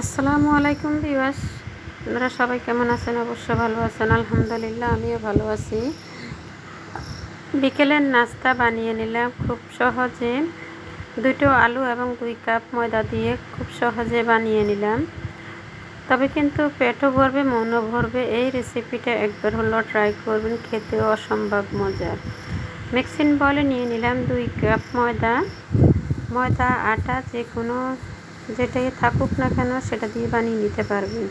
আসসালামু আলাইকুম দিবাস আপনারা সবাই কেমন আছেন? অবশ্য ভালো আছেন। আলহামদুলিল্লাহ, আমিও ভালো আছি। বিকেলের নাস্তা বানিয়ে নিলাম খুব সহজে। দুটো আলু এবং দুই কাপ ময়দা দিয়ে খুব সহজে বানিয়ে নিলাম। তবে কিন্তু পেটও ভরবে, মনও ভরবে। এই রেসিপিটা একবার হলো ট্রাই করবেন খেতে অসম্ভব মজার মিক্সিং বলে নিয়ে নিলাম দুই কাপ ময়দা। ময়দা, আটা যে কোনো যেটাই থাকুক না কেন, সেটা দিয়ে বানিয়ে নিতে পারবেন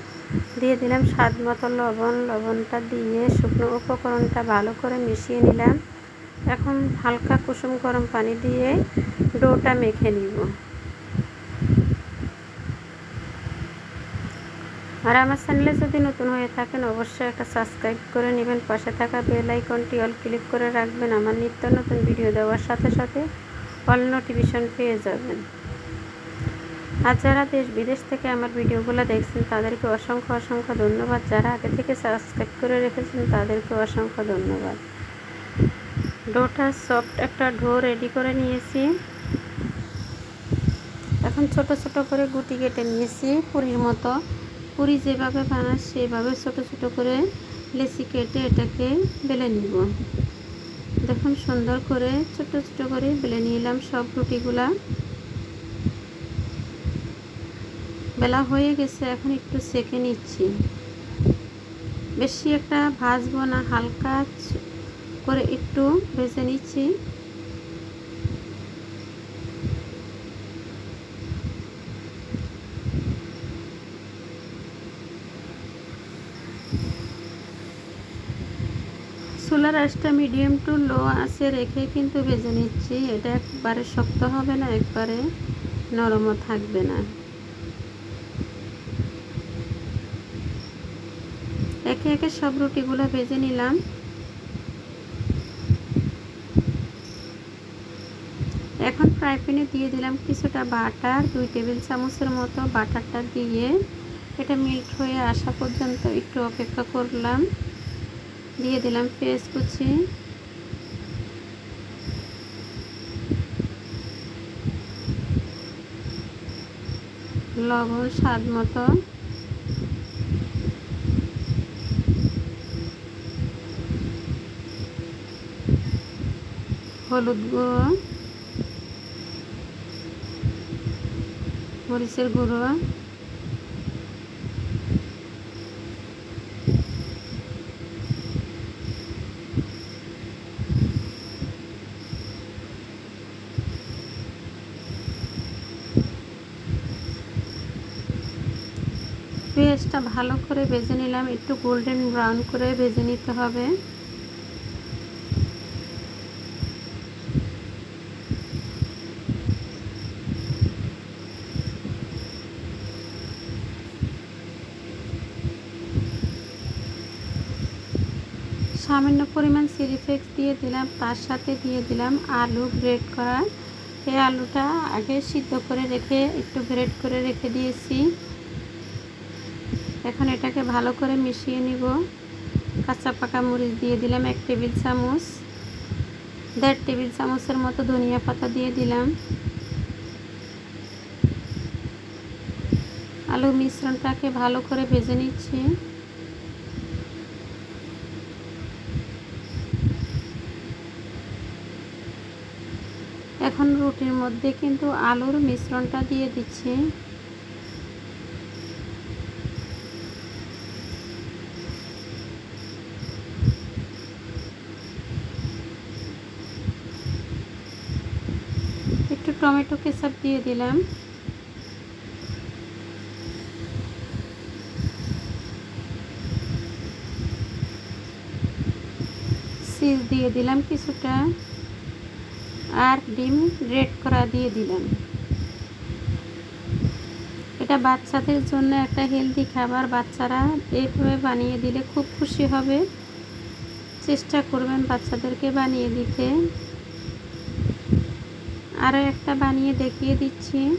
দিয়ে দিলাম স্বাদ মতো লবণ। লবণটা দিয়ে শুকনো উপকরণটা ভালো করে মিশিয়ে নিলাম। এখন হালকা কুসুম গরম পানি দিয়ে ডোটা মেখে নিব। আর আমার চ্যানেলে যদি নতুন হয়ে থাকেন, অবশ্যই একটা সাবস্ক্রাইব করে নেবেন। পাশে থাকা বেল আইকনটি অল ক্লিক করে রাখবেন। আমার নিত্য নতুন ভিডিও দেওয়ার সাথে সাথে অল নোটিফিকেশন পেয়ে যাবেন। আর যারা দেশ বিদেশ থেকে আমার ভিডিওগুলো দেখছেন, তাদেরকে অসংখ্য অসংখ্য ধন্যবাদ। যারা আগে থেকে সাবস্ক্রাইব করে রেখেছেন, তাদেরকে অসংখ্য ধন্যবাদ। ডোটা সফট একটা ডো রেডি করে নিয়েছি। এখন ছোট ছোট করে গুটি কেটে নিয়েছি পুরীর মতো। পুরি যেভাবে বানাস সেভাবে ছোট ছোট করে লেচি কেটে এটাকে বেলে নিব। দেখুন, সুন্দর করে ছোট ছোট করে বেলে নিলাম সব রুটিগুলা বেলা হয়ে গেছে, এখন একটু সেকে নিচ্ছি। বেশি একটা ভাজবো না, হালকা করে একটু ভেজে নিচ্ছি। সোলার আঁচটা মিডিয়াম টু লো আছে রেখে কিন্তু ভেজে নিচ্ছি। এটা একবারে শক্ত হবে না, একবারে নরমও থাকবে না। একে একে সব রুটিগুলো ভেজে নিলাম। এখন ফ্রাই প্যানে দিয়ে দিলাম কিছুটা বাটার, দুই টেবিল চামচের মতো বাটারটা দিয়ে। এটা মিল্ট হয়ে আসা পর্যন্ত একটু অপেক্ষা করলাম। দিয়ে দিলাম পেঁয়াজ কুচি। লবণ স্বাদ মতো। হলুদ গুঁড়ো, মরিচের গুঁড়ো, পেঁয়াজটা ভালো করে ভেজে নিলাম। একটু গোল্ডেন ব্রাউন করে ভেজে নিতে হবে। সামান্য পরিমাণ চিলি ফ্লেক্স দিয়ে দিলাম, তার সাথে দিয়ে দিলাম আলু গ্রেড করা। এই আলুটা আগে সিদ্ধ করে রেখে, একটু গ্রেড করে রেখে দিয়েছি। এখন এটাকে ভালো করে মিশিয়ে নিব। কাঁচা পাকা মরিচ দিয়ে দিলাম এক টেবিল চামচ। দেড় টেবিল চামচের মতো ধনিয়া পাতা দিয়ে দিলাম। আলু মিশ্রণটাকে ভালো করে ভেজে নিচ্ছি। এখন রুটির মধ্যে কিন্তু আলুর মিশ্রণটা দিয়ে দিচ্ছি। একটু টমেটো কেচাপ দিয়ে দিলাম। চিজ দিয়ে দিলাম কিছুটা। আর ডিম রেড করা দিয়ে দিলাম। এটা বাচ্চাদের জন্য একটা হেলদি খাবার। বাচ্চারা এইভাবে বানিয়ে দিলে খুব খুশি হবে। চেষ্টা করবেন বাচ্চাদেরকে বানিয়ে দিতে। আরও একটা বানিয়ে দেখিয়ে দিচ্ছি।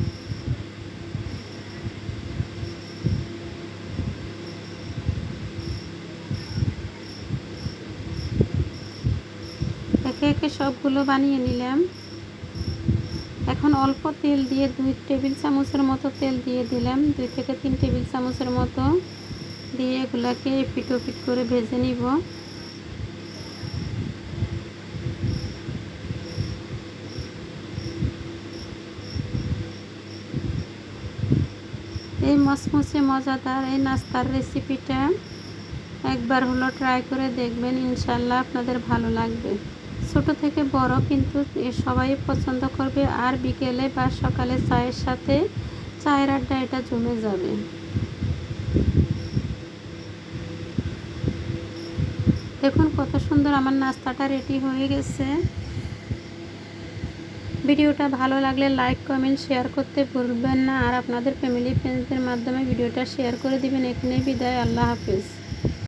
একে সবগুলো বানিয়ে নিলাম। এখন অল্প তেল দিয়ে দুই টেবিল চামচের মতো তেল দিয়ে দিলাম। দুই থেকে তিন টেবিল চামচের মতো দিয়ে এগুলাকে পিট পিট করে ভেজে নিব। এই মসমসে মজাদার এই নাস্তার রেসিপিটা একবার হলো ট্রাই করে দেখবেন ইনশাল্লাহ আপনাদের ভালো লাগবে। ছোট থেকে বড় কিন্তু সবাই পছন্দ করবে আর বিকেলে বা সকালে চায়ের সাথে চায়ের আড্ডা এটা জমে যাবে। দেখুন কত সুন্দর আমার নাস্তাটা রেডি হয়ে গেছে। ভিডিওটা ভালো লাগলে লাইক, কমেন্ট, শেয়ার করতে ভুলবেন না। আর আপনাদের ফ্যামিলি, ফ্রেন্ডসদের মাধ্যমে ভিডিওটা শেয়ার করে দিবেন। এখানেই বিদায়, আল্লাহ হাফিজ।